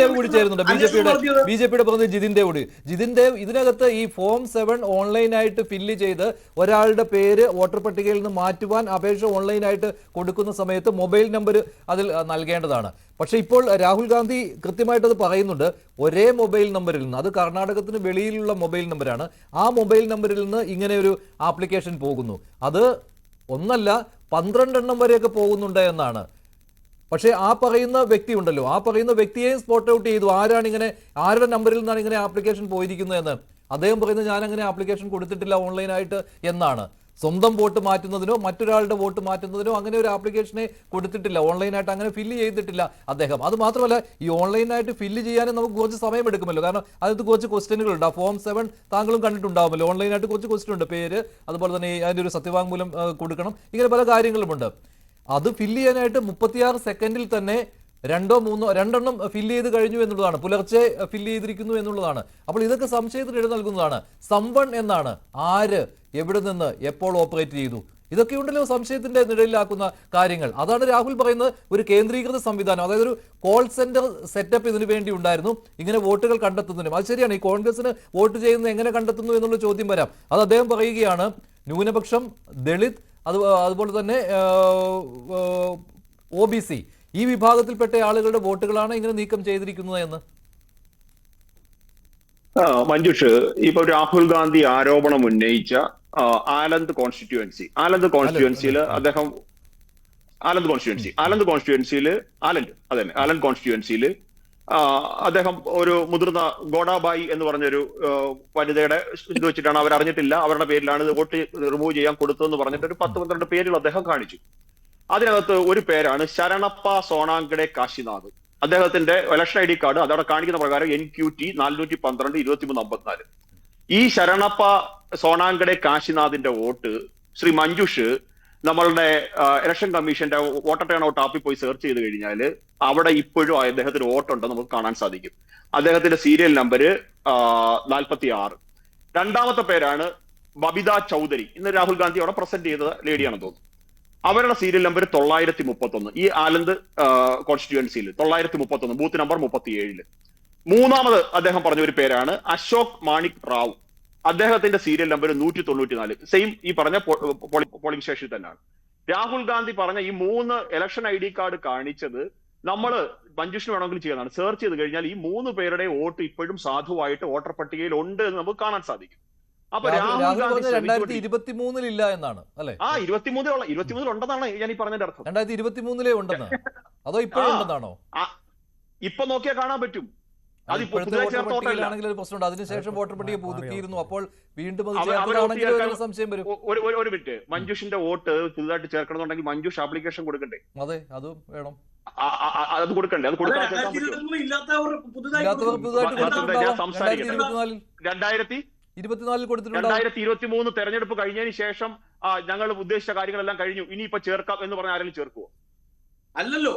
ദേവ് കൂടി ചേരുന്നുണ്ട്. B J പിയുടെ ബി ജെ പിയുടെ പ്രതിനിധി ജിതിൻ ദേവ് കൂടി. ജിതിൻ ദേവ് ഇതിനകത്ത് ഈ ഫോം സെവൻ ഓൺലൈനായിട്ട് ഫില്ല് ചെയ്ത് ഒരാളുടെ പേര് വോട്ടർ പട്ടികയിൽ നിന്ന് മാറ്റുവാൻ അപേക്ഷ ഓൺലൈനായിട്ട് കൊടുക്കുന്ന സമയത്ത് മൊബൈൽ നമ്പർ അതിൽ നൽകേണ്ടതാണ്. പക്ഷെ ഇപ്പോൾ രാഹുൽ ഗാന്ധി കൃത്യമായിട്ട് അത് പറയുന്നുണ്ട്. ഒരേ മൊബൈൽ നമ്പറിൽ നിന്ന് അത് കർണാടകത്തിന് വെളിയിലുള്ള മൊബൈൽ നമ്പറാണ്. ആ മൊബൈൽ നമ്പറിൽ നിന്ന് ഇങ്ങനെ ഒരു ആപ്ലിക്കേഷൻ പോകുന്നു. അത് ഒന്നല്ല പന്ത്രണ്ടെണ്ണം വരെയൊക്കെ പോകുന്നുണ്ട് എന്നാണ്. പക്ഷേ ആ പറയുന്ന വ്യക്തി ഉണ്ടല്ലോ. ആ പറയുന്ന വ്യക്തിയെയും സ്പോട്ട് ഔട്ട് ചെയ്തു. ആരാണ് ഇങ്ങനെ ആരുടെ നമ്പറിൽ നിന്നാണ് ഇങ്ങനെ ആപ്ലിക്കേഷൻ പോയിരിക്കുന്നത് എന്ന്. അദ്ദേഹം പറയുന്നത് ഞാൻ അങ്ങനെ ആപ്ലിക്കേഷൻ കൊടുത്തിട്ടില്ല ഓൺലൈനായിട്ട് എന്നാണ്. സ്വന്തം വോട്ട് മാറ്റുന്നതിനോ മറ്റൊരാളുടെ വോട്ട് മാറ്റുന്നതിനോ അങ്ങനെ ഒരു ആപ്ലിക്കേഷനെ കൊടുത്തിട്ടില്ല. ഓൺലൈനായിട്ട് അങ്ങനെ ഫില്ല് ചെയ്തിട്ടില്ല അദ്ദേഹം. അത് മാത്രമല്ല ഈ ഓൺലൈനായിട്ട് ഫില്ല് ചെയ്യാനും നമുക്ക് കുറച്ച് സമയം എടുക്കുമല്ലോ. കാരണം അതിനകത്ത് കുറച്ച് ക്വസ്റ്റ്യനുകൾ ഉണ്ട് ആ ഫോം സെവൻ താങ്കളും കണ്ടിട്ടുണ്ടാവുമല്ലോ. ഓൺലൈനായിട്ട് കുറച്ച് ക്വസ്റ്റ്യൻ ഉണ്ട്. പേര് അതുപോലെ തന്നെ അതിന്റെ ഒരു സത്യവാങ്മൂലം കൊടുക്കണം. ഇങ്ങനെ പല കാര്യങ്ങളുമുണ്ട്. അത് ഫില്ല് ചെയ്യാനായിട്ട് മുപ്പത്തിയാറ് സെക്കൻഡിൽ തന്നെ രണ്ടോ മൂന്നോ രണ്ടെണ്ണം ഫില്ല് ചെയ്ത് കഴിഞ്ഞു എന്നുള്ളതാണ്. പുലർച്ചെ ഫില്ല് ചെയ്തിരിക്കുന്നു എന്നുള്ളതാണ്. അപ്പോൾ ഇതൊക്കെ സംശയത്തിന് ഇട നൽകുന്നതാണ്. സംവൺ എന്നാണ്. ആര് എവിടെ നിന്ന് എപ്പോൾ ഓപ്പറേറ്റ് ചെയ്തു? ഇതൊക്കെ ഉണ്ടല്ലോ സംശയത്തിന്റെ നിഴലിലാക്കുന്ന കാര്യങ്ങൾ. അതാണ് രാഹുൽ പറയുന്നത് ഒരു കേന്ദ്രീകൃത സംവിധാനം. അതായത് ഒരു കോൾ സെന്റർ സെറ്റപ്പ് ഇതിനു വേണ്ടി ഉണ്ടായിരുന്നു. ഇങ്ങനെ വോട്ടുകൾ കണ്ടെത്തുന്നതിനും. അത് ശരിയാണ്. ഈ കോൺഗ്രസിന് വോട്ട് ചെയ്യുന്നത് എങ്ങനെ കണ്ടെത്തുന്നു എന്നുള്ള ചോദ്യം വരാം. അത് അദ്ദേഹം പറയുകയാണ് ന്യൂനപക്ഷം ദളിത് അത് അതുപോലെ തന്നെ ഒ ബി സി ഈ വിഭാഗത്തിൽപ്പെട്ട ആളുകളുടെ വോട്ടുകളാണ് ഇങ്ങനെ നീക്കം ചെയ്തിരിക്കുന്നത് എന്ന്? മഞ്ജുഷ് ഇപ്പൊ രാഹുൽ ഗാന്ധി ആരോപണം ഉന്നയിച്ച ആലന്ത് ആലന്ദ് കോൺസ്റ്റിറ്റ്യുവൻസി. ആലന്ദ് കോൺസ്റ്റിറ്റ്യുവൻസിയിൽ അദ്ദേഹം ആലന്ദ് കോൺസ്റ്റിറ്റ്യുവൻസി. ആലന്ദ് കോൺസ്റ്റിറ്റ്യുവൻസിയിൽ ആലൻഡ് അതന്നെ ആലന്ദ് കോൺസ്റ്റിറ്റ്യുവൻസിയിൽ അദ്ദേഹം ഒരു മുതിർന്ന ഗോഡാബായി എന്ന് പറഞ്ഞൊരു വനിതയുടെ ഇത് വെച്ചിട്ടാണ് അവർ അറിഞ്ഞിട്ടില്ല അവരുടെ പേരിലാണ് ഇത് വോട്ട് റിമൂവ് ചെയ്യാൻ കൊടുത്തതെന്ന് പറഞ്ഞിട്ട് ഒരു പത്ത് പന്ത്രണ്ട് പേരുകൾ അദ്ദേഹം കാണിച്ചു. അതിനകത്ത് ഒരു പേരാണ് ശരണപ്പ സോണാങ്കടെ കാശിനാഥ്. അദ്ദേഹത്തിന്റെ ഇലക്ഷൻ ഐ ഡി കാർഡ് അതവിടെ കാണിക്കുന്ന പ്രകാരം എൻ ക്യു ടി നാനൂറ്റി പന്ത്രണ്ട് ഇരുപത്തിമൂന്ന് അമ്പത്തിനാല്. ഈ ശരണപ്പ സോണാങ്കടെ കാശിനാഥിന്റെ വോട്ട് ശ്രീ മഞ്ജുഷ് നമ്മളുടെ ഇലക്ഷൻ കമ്മീഷന്റെ വോട്ടർ ടേൺ ഔട്ട് ആപ്പിൽ പോയി സെർച്ച് ചെയ്ത് കഴിഞ്ഞാൽ അവിടെ ഇപ്പോഴും അദ്ദേഹത്തിന് വോട്ടുണ്ടെന്ന് നമുക്ക് കാണാൻ സാധിക്കും. അദ്ദേഹത്തിന്റെ സീരിയൽ നമ്പർ നാൽപ്പത്തി ആറ് രണ്ടാമത്തെ പേരാണ് ബബിത ചൗധരി. ഇന്ന് രാഹുൽ ഗാന്ധി അവിടെ പ്രസന്റ് ചെയ്ത ലേഡിയാണെന്ന് തോന്നുന്നു. അവരുടെ സീരിയൽ നമ്പർ തൊള്ളായിരത്തി മുപ്പത്തൊന്ന് ഈ ആലന്ത് കോൺസ്റ്റിറ്റ്യുവൻസിയിൽ തൊള്ളായിരത്തി മുപ്പത്തൊന്ന് ബൂത്ത് നമ്പർ മുപ്പത്തി ഏഴിൽ മൂന്നാമത് അദ്ദേഹം പറഞ്ഞ ഒരു പേരാണ് അശോക് മാണിക് റാവു. അദ്ദേഹത്തിന്റെ സീരിയൽ നമ്പർ നൂറ്റി തൊണ്ണൂറ്റി നാല് സെയിം ഈ പറഞ്ഞ പോളിംഗ് സ്റ്റേഷനിൽ തന്നെയാണ്. രാഹുൽ ഗാന്ധി പറഞ്ഞ ഈ മൂന്ന് ഇലക്ഷൻ ഐ ഡി കാർഡ് കാണിച്ചത് നമ്മൾ മഞ്ജുഷിന് വേണമെങ്കിൽ ചെയ്യുന്നതാണ് സെർച്ച് ചെയ്ത് കഴിഞ്ഞാൽ ഈ മൂന്ന് പേരുടെ വോട്ട് ഇപ്പോഴും സാധുവായിട്ട് വോട്ടർ പട്ടികയിൽ ഉണ്ട് എന്ന് നമുക്ക് കാണാൻ സാധിക്കും. അപ്പൊ രാഹുൽ ഗാന്ധി രണ്ടായിരത്തി എന്നാണ് അല്ലെ? ആ ഇരുപത്തിമൂന്നിലുള്ള ഇരുപത്തിമൂന്നിൽ ഉണ്ടെന്നാണ് ഞാൻ ഈ പറഞ്ഞതിന്റെ അർത്ഥം. രണ്ടായിരത്തി ഇരുപത്തി മൂന്നിലേ ഉണ്ടെന്ന്. അതോ ഇപ്പോഴും. ഉണ്ടെന്നാണോ? ഇപ്പൊ നോക്കിയാൽ കാണാൻ പറ്റും. പട്ടികയിലാണെങ്കിൽ ഒരു പ്രശ്നമുണ്ട്. അതിനുശേഷം വോട്ടർ പട്ടിക പുതുക്കിയിരുന്നു. അപ്പോൾ വീണ്ടും സംശയം വരും. ഒരു മിനിറ്റ്. മഞ്ജുഷിന്റെ വോട്ട് പുതുതായിട്ട് ചേർക്കണമെന്നുണ്ടെങ്കിൽ മഞ്ജുഷ് ആപ്ലിക്കേഷൻ കൊടുക്കണ്ടേ? അതെ അതും വേണം. അത് കൊടുക്കണ്ടേ? അത് കൊടുക്കാൻ രണ്ടായിരത്തി ഇരുപത്തിനാലിൽ കൊടുത്തിട്ടുണ്ട് രണ്ടായിരത്തി ഇരുപത്തി മൂന്ന് തെരഞ്ഞെടുപ്പ് കഴിഞ്ഞതിന് ശേഷം ഞങ്ങൾ ഉദ്ദേശിച്ച കാര്യങ്ങളെല്ലാം കഴിഞ്ഞു. ഇനിയിപ്പോ ചേർക്കാം എന്ന് പറഞ്ഞ ആരെങ്കിലും ചേർക്കുവോ? അല്ലല്ലോ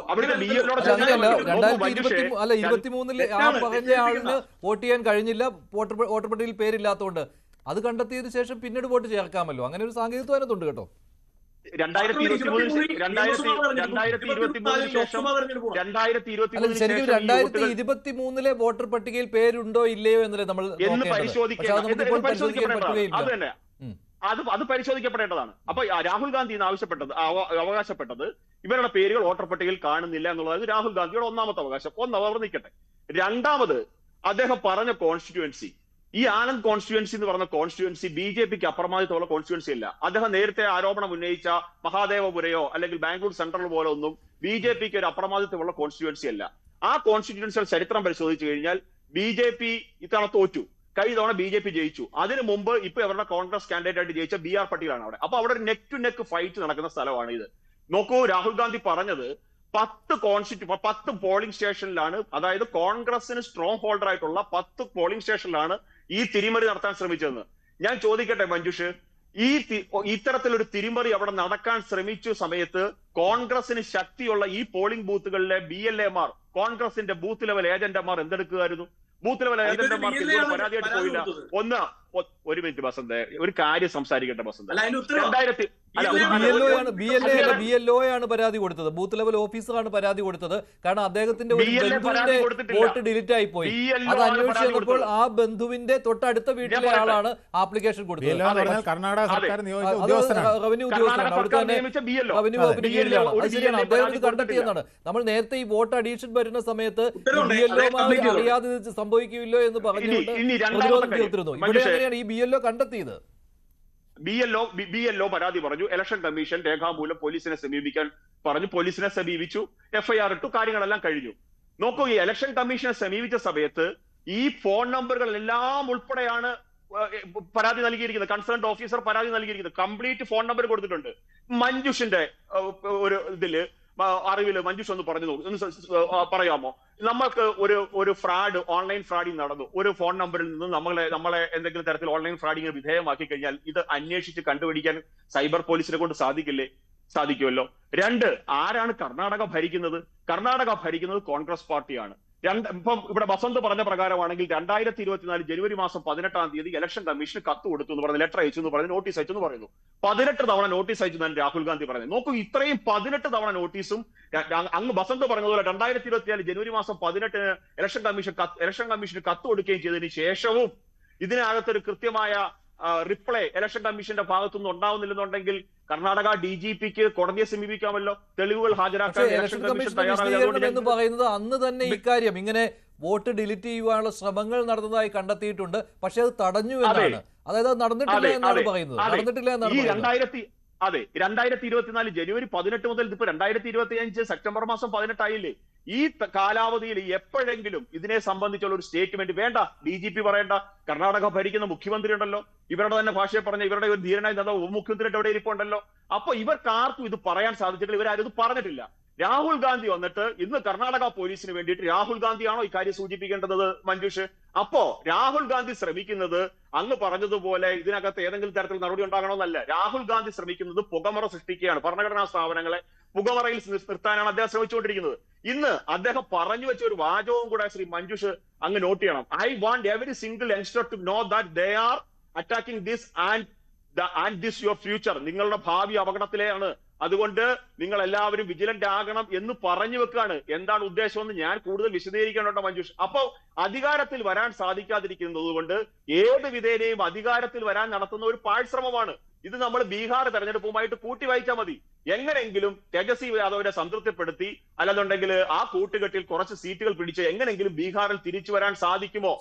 അല്ല, അങ്ങനെയല്ല നോക്കൂ, രണ്ടായിരത്തി മഞ്ജുഷേ, ഇരുപത്തി അല്ല ഇരുപത്തിമൂന്നിൽ ആ പറഞ്ഞ ആളിന് വോട്ട് ചെയ്യാൻ കഴിഞ്ഞില്ല. വോട്ടർ പ- വോട്ടർ പട്ടികയിൽ പേരില്ലാത്തതുകൊണ്ട്. അത് കണ്ടെത്തിയതിനു ശേഷം പിന്നീട് വോട്ട് ചേർക്കാമല്ലോ. അങ്ങനെ ഒരു സാങ്കേതികത്വം അതിനകത്തുണ്ട് കേട്ടോ. ശരിക്കും രണ്ടായിരത്തി ഇരുപത്തി മൂന്നിലെ വോട്ടർ പട്ടികയിൽ പേരുണ്ടോ ഇല്ലയോ എന്നല്ലേ നമ്മൾ പരിശോധിക്കാൻ പറ്റുകയില്ല. അത് അത് പരിശോധിക്കപ്പെടേണ്ടതാണ്. അപ്പൊ രാഹുൽ ഗാന്ധി ഇന്ന് ആവശ്യപ്പെട്ടത് അവകാശപ്പെട്ടത് ഇവരുടെ പേരുകൾ വോട്ടർ പട്ടികയിൽ കാണുന്നില്ല എന്നുള്ളത് രാഹുൽ ഗാന്ധിയുടെ ഒന്നാമത്തെ അവകാശം. ഒന്ന് അവർ നിൽക്കട്ടെ. രണ്ടാമത് അദ്ദേഹം പറഞ്ഞ കോൺസ്റ്റിറ്റ്യുവൻസി ഈ ആനന്ദ് കോൺസ്റ്റിറ്റ്യുവൻസി എന്ന് പറഞ്ഞ കോൺസ്റ്റിറ്റ്യുവൻസി ബി ജെ പിക്ക് അപ്രമാദിത്തമുള്ള കോൺസ്റ്റിറ്റ്യുവൻസി അല്ല. അദ്ദേഹം നേരത്തെ ആരോപണം ഉന്നയിച്ച മഹാദേവപുരയോ അല്ലെങ്കിൽ ബാംഗ്ലൂർ സെൻട്രൽ പോലെ ഒന്നും ബി ജെ പിക്ക് ഒരു അപ്രമാദിത്തമുള്ള കോൺസ്റ്റിറ്റ്യുവൻസി അല്ല. ആ കോൺസ്റ്റിറ്റ്യുവൻസിയുടെ ചരിത്രം പരിശോധിച്ചു കഴിഞ്ഞാൽ ബി ജെ പി ഇത്തവണ തോറ്റു. കഴിഞ്ഞ തവണ ബി ജെ പി ജയിച്ചു. അതിനു മുമ്പ് ഇപ്പൊ അവരുടെ കോൺഗ്രസ് കാൻഡിഡേറ്റ് ആയിട്ട് ജയിച്ച ബി ആർ പട്ടീലാണ് അവിടെ. അപ്പൊ അവിടെ നെക്ക് ടു നെക്ക് ഫൈറ്റ് നടക്കുന്ന സ്ഥലമാണ് ഇത്. നോക്കൂ രാഹുൽ ഗാന്ധി പറഞ്ഞത് പത്ത് കോൺസ്റ്റിറ്റ്യൂ പത്ത് പോളിംഗ് സ്റ്റേഷനിലാണ് അതായത് കോൺഗ്രസിന് സ്ട്രോങ് ഹോൾഡർ ആയിട്ടുള്ള പത്ത് പോളിംഗ് സ്റ്റേഷനിലാണ് ഈ തിരിമറി നടത്താൻ ശ്രമിച്ചതെന്ന്. ഞാൻ ചോദിക്കട്ടെ മഞ്ജുഷ് ഈ ഇത്തരത്തിലൊരു തിരിമറി അവിടെ നടക്കാൻ ശ്രമിച്ച സമയത്ത് കോൺഗ്രസിന് ശക്തിയുള്ള ഈ പോളിംഗ് ബൂത്തുകളിലെ ബി എൽ എമാർ കോൺഗ്രസിന്റെ ബൂത്ത് ലെവൽ ഏജന്റുമാർ എന്തെടുക്കുമായിരുന്നു? ബൂത്ത് ലെവൽ ഇതുവരെ പരാതിയായിട്ട് പോയില്ല. ഒന്ന് ഒരു മിനിറ്റ് ബസന്ത് ഒരു കാര്യം സംസാരിക്കട്ടെ ബസന്ത് രണ്ടായിരത്തി ബി എൽ ഒ ആണ് പരാതി കൊടുത്തത് ബൂത്ത് ലെവൽ ഓഫീസറാണ് പരാതി കൊടുത്തത് കാരണം അദ്ദേഹത്തിന്റെ ഒരു ബന്ധുവിന്റെ കൊടുത്തിട്ടില്ല. വോട്ട് ഡിലീറ്റ് ആയി പോയി അത് ആണ് അന്വേഷിച്ച് പരാതി ചെന്നപ്പോൾ കൊടുത്തത്. ആ ബന്ധുവിന്റെ തൊട്ടടുത്ത വീട്ടിലെ ആളാണ് ആപ്ലിക്കേഷൻ കൊടുത്തത് റവന്യൂ ഉദ്യോഗസ്ഥനാണ് അവിടുത്തെ തന്നെ റവന്യൂ അതെ. കീഴിലാണ് അത് ശരിയാണ് അദ്ദേഹം കണ്ടെത്തിയെന്നാണ് നമ്മൾ നേരത്തെ ഈ വോട്ട് അഡീഷൻ വരുന്ന സമയത്ത്. ബി എൽ അദ്ദേഹം അറിയാതെ സംഭവിക്കില്ലോ എന്ന് പറഞ്ഞുകൊണ്ട് പ്രതിരോധം തീർത്തിരുന്നു ഇവിടെ എങ്ങനെയാണ് ഈ ബി എൽ ഒ കണ്ടെത്തിയത് B L O B L O പരാതി പറഞ്ഞു. ഇലക്ഷൻ കമ്മീഷൻ രേഖാമൂലം പോലീസിനെ സമീപിക്കാൻ പറഞ്ഞു. പോലീസിനെ സമീപിച്ചു. എഫ്ഐആർ ഇട്ടു. കാര്യങ്ങളെല്ലാം കഴിഞ്ഞു. നോക്കൂ ഈ ഇലക്ഷൻ കമ്മീഷനെ സമീപിച്ച സമയത്ത് ഈ ഫോൺ നമ്പറുകൾ എല്ലാം ഉൾപ്പെടെയാണ് പരാതി നൽകിയിരിക്കുന്നത്. കൺസേൺഡ് ഓഫീസർ പരാതി നൽകിയിരിക്കുന്നത്. കംപ്ലീറ്റ് ഫോൺ നമ്പർ കൊടുത്തിട്ടുണ്ട്. മഞ്ജുഷിന്റെ ഒരു ഇതിൽ അറിവിൽ മഞ്ജുഷ് ഒന്ന് പറഞ്ഞു. ഒന്ന് പറയാമോ? നമ്മൾക്ക് ഒരു ഒരു ഫ്രാഡ് ഓൺലൈൻ ഫ്രോഡിങ് നടന്നു. ഒരു ഫോൺ നമ്പറിൽ നിന്ന് നമ്മളെ നമ്മളെ എന്തെങ്കിലും തരത്തിൽ ഓൺലൈൻ ഫ്രോഡിങ്ങിന് വിധേയമാക്കി കഴിഞ്ഞാൽ ഇത് അന്വേഷിച്ച് കണ്ടുപിടിക്കാൻ സൈബർ പോലീസിനെ കൊണ്ട് സാധിക്കില്ലേ? സാധിക്കുമല്ലോ. രണ്ട് ആരാണ് കർണാടക ഭരിക്കുന്നത്? കർണാടക ഭരിക്കുന്നത് കോൺഗ്രസ് പാർട്ടിയാണ്. രണ്ട് ഇപ്പം ഇവിടെ ബസന്ത് പറഞ്ഞ പ്രകാരമാണെങ്കിൽ രണ്ടായിരത്തി ഇരുപത്തിനാല് ജനുവരി മാസം പതിനെട്ടാം തീയതി ഇലക്ഷൻ കമ്മീഷൻ കത്ത് കൊടുത്തു എന്ന് പറഞ്ഞ് ലെറ്റർ അയച്ചു എന്ന് പറഞ്ഞ് നോട്ടീസ് അയച്ചു എന്ന് പറയുന്നു. പതിനെട്ട് തവണ നോട്ടീസ് അയച്ചു എന്നാണ് രാഹുൽ ഗാന്ധി പറയുന്നത്. നോക്കൂ ഇത്രയും പതിനെട്ട് തവണ നോട്ടീസും അങ്ങ് ബസന്ത് പറഞ്ഞതുപോലെ രണ്ടായിരത്തി ഇരുപത്തിനാല് ജനുവരി മാസം പതിനെട്ടിന് ഇലക്ഷൻ കമ്മീഷൻ ഇലക്ഷൻ കമ്മീഷന് കത്ത് കൊടുക്കുകയും ചെയ്തതിന് ശേഷവും ഇതിനകത്തൊരു കൃത്യമായ റിപ്ലൈ ഇലക്ഷൻ കമ്മീഷന്റെ ഭാഗത്തുനിന്ന് ഉണ്ടാവുന്നില്ലെന്നുണ്ടെങ്കിൽ കർണാടക ഡി ജി പിക്ക് കോടതിയെ സമീപിക്കാമല്ലോ? തെളിവുകൾ ഹാജരാക്കാൻ ഇലക്ഷൻ കമ്മീഷൻ തയ്യാറാകുന്നത് പറയുന്നത് അന്ന് തന്നെ ഇക്കാര്യം ഇങ്ങനെ വോട്ട് ഡിലീറ്റ് ചെയ്യുവാനുള്ള ശ്രമങ്ങൾ നടന്നതായി കണ്ടെത്തിയിട്ടുണ്ട്. പക്ഷെ അത് തടഞ്ഞു എന്നാണ്. അതായത് അത് നടന്നിട്ടില്ല എന്നാണ് പറയുന്നത്. നടന്നിട്ടില്ല എന്നാണ് രണ്ടായിരത്തി അതെ രണ്ടായിരത്തി ഇരുപത്തിനാല് ജനുവരി പതിനെട്ട് മുതൽ ഇതിപ്പോ രണ്ടായിരത്തി ഇരുപത്തി അഞ്ച് സെപ്റ്റംബർ മാസം പതിനെട്ടായില്ലേ? ഈ കാലാവധിയിൽ എപ്പോഴെങ്കിലും ഇതിനെ സംബന്ധിച്ചുള്ള ഒരു സ്റ്റേറ്റ്മെന്റ് വേണ്ട. ഡി ജി പി പറയേണ്ട. കർണാടക ഭരിക്കുന്ന മുഖ്യമന്ത്രി ഉണ്ടല്ലോ ഇവരുടെ തന്നെ ഭാഷയെ പറഞ്ഞ ഇവരുടെ ഒരു ധീരനായി നേതാവ് ഉപമുഖ്യമന്ത്രിയുടെ അവിടെ ഇരിപ്പുണ്ടല്ലോ. അപ്പൊ ഇവർക്ക് ആർക്കും ഇത് പറയാൻ സാധിച്ചിട്ടില്ല. ഇവരാരും ഇത് പറഞ്ഞിട്ടില്ല. രാഹുൽ ഗാന്ധി വന്നിട്ട് ഇന്ന് കർണാടക പോലീസിന് വേണ്ടിയിട്ട് രാഹുൽ ഗാന്ധിയാണോ ഇക്കാര്യം സൂചിപ്പിക്കേണ്ടത് മഞ്ജുഷ്? അപ്പോ രാഹുൽ ഗാന്ധി ശ്രമിക്കുന്നത് അങ്ങ് പറഞ്ഞതുപോലെ ഇതിനകത്ത് ഏതെങ്കിലും തരത്തിൽ നടപടി ഉണ്ടാകണമെന്നല്ല. രാഹുൽ ഗാന്ധി ശ്രമിക്കുന്നത് പുകമറ സൃഷ്ടിക്കുകയാണ്. ഭരണഘടനാ സ്ഥാപനങ്ങളെ പുകമറയിൽ നിർ- നിർത്താനാണ് അദ്ദേഹം ശ്രമിച്ചുകൊണ്ടിരിക്കുന്നത്. ഇന്ന് അദ്ദേഹം പറഞ്ഞു വെച്ച ഒരു വാചകവും കൂടെ ശ്രീ മഞ്ജുഷ് അങ്ങ് നോട്ട് ചെയ്യണം. I want every single youngster to know that they are attacking this and and this your future നിങ്ങളുടെ ഭാവി അപകടത്തിലെയാണ് അതുകൊണ്ട് നിങ്ങൾ എല്ലാവരും വിജിലന്റ് ആകണം എന്ന് പറഞ്ഞു വെക്കാണ്. എന്താണ് ഉദ്ദേശം എന്ന് ഞാൻ കൂടുതൽ വിശദീകരിക്കണോട്ടോ മഞ്ജുഷ്. അപ്പോ അധികാരത്തിൽ വരാൻ സാധിക്കാതിരിക്കുന്നത് കൊണ്ട് ഏത് വിധേനയും അധികാരത്തിൽ വരാൻ നടത്തുന്ന ഒരു പാഴ്ശ്രമമാണ്. ഇത് നമ്മൾ ബീഹാർ തെരഞ്ഞെടുപ്പുമായിട്ട് കൂട്ടി വായിച്ചാൽ മതി. എങ്ങനെങ്കിലും തേജസ്വി യാദവിനെ സംതൃപ്തിപ്പെടുത്തി അല്ലെന്നുണ്ടെങ്കിൽ ആ കൂട്ടുകെട്ടിൽ കുറച്ച് സീറ്റുകൾ പിടിച്ച് എങ്ങനെങ്കിലും ബീഹാറിൽ തിരിച്ചു വരാൻ സാധിക്കുമോ